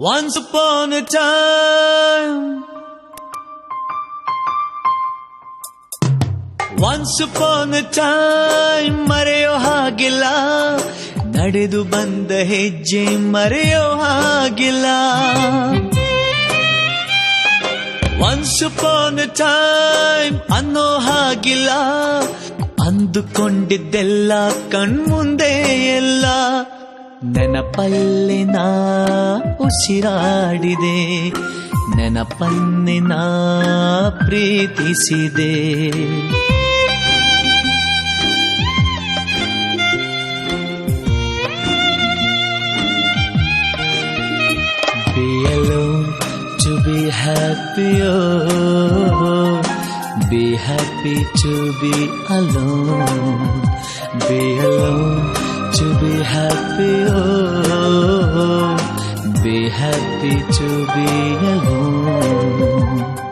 Once upon a time. Once upon a time, ಮರೆಯೋ ಹಾಗಿಲ್ಲ. ನಡೆದು ಬಂದ ಹೆಜ್ಜೆ ಮರೆಯೋ ಹಾಗಿಲ್ಲ. Once upon a time ಅನ್ನೋ ಹಾಗಿಲ್ಲ. ಅಂದುಕೊಂಡಿದ್ದೆಲ್ಲ ಕಣ್ಮುಂದೆ ಎಲ್ಲ ನನ್ನ ಪಲ್ಲೆ ನಾ ಉಸಿರಾಡಿದೆ ನನ್ನ ಪನ್ನೆ ನಾ ಪ್ರೀತಿಸಿದೆ. Be alone to be happy or be happy to be alone be alone to be happy. Oh, be happy to be alone.